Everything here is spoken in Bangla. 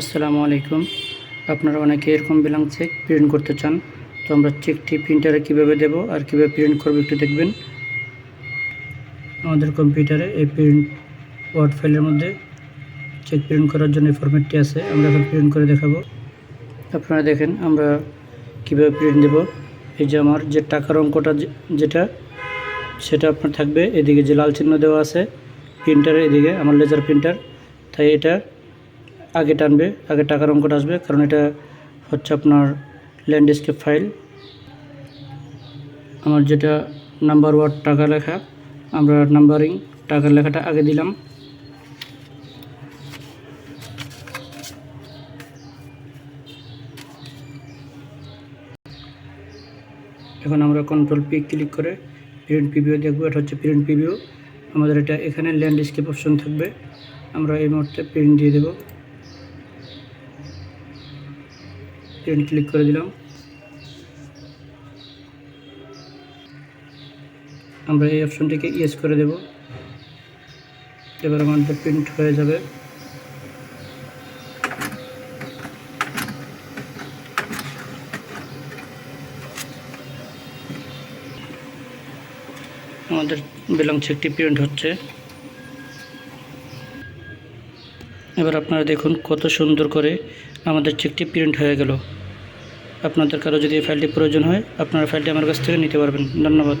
আসসালামু আলাইকুম। আপনারা অনেকে এরকম বিলাং চেক প্রিন্ট করতে চান, তো আমরা চেকটি প্রিন্টারে কীভাবে দেব আর কীভাবে প্রিন্ট করব একটু দেখবেন। আমাদের কম্পিউটারে এই প্রিন্ট ওয়ার্ড ফাইলের মধ্যে চেক প্রিন্ট করার জন্য ফরম্যাটটি আছে, আমরা এখন প্রিন্ট করে দেখাবো। আপনারা দেখেন আমরা কীভাবে প্রিন্ট দেব। এই যে আমার যে টাকার অঙ্কটা যেটা, সেটা আপনার থাকবে। এদিকে যে লাল চিহ্ন দেওয়া আছে প্রিন্টারের এদিকে, আমার লেজার প্রিন্টার তাই এটা আগে টানবে, আগে টাকার অঙ্কটা আসবে, কারণ এটা হচ্ছে আপনার ল্যান্ডস্কেপ ফাইল আমার যেটা নাম্বার ওয়ার্ড টাকা লেখা, আমরা নাম্বারিং টাকার লেখাটা আগে দিলাম। এখন আমরা কন্ট্রোল পি ক্লিক করে প্রিন্ট পিভিও দেখব, এটা হচ্ছে প্রিন্ট পিভিও আমাদের এটা এখানে ল্যান্ডস্কেপ অপশন থাকবে। আমরা এই মুহূর্তে প্রিন্ট দিয়ে দেবো। প্রিন্ট ক্লিক করে দিলাম। আমরা এই অপশনটিকে ইয়েস করে দেব। এবার আমাদের প্রিন্ট হয়ে যাবে। আমাদের বিলং চেকটি প্রিন্ট হচ্ছে। এবার আপনারা দেখুন কত সুন্দর করে আমাদের চেকটি প্রিন্ট হয়ে গেল। আপনাদের কারও যদি এই ফাইলটি প্রয়োজন হয়, আপনারা ফাইলটি আমার কাছ থেকে নিতে পারবেন। ধন্যবাদ।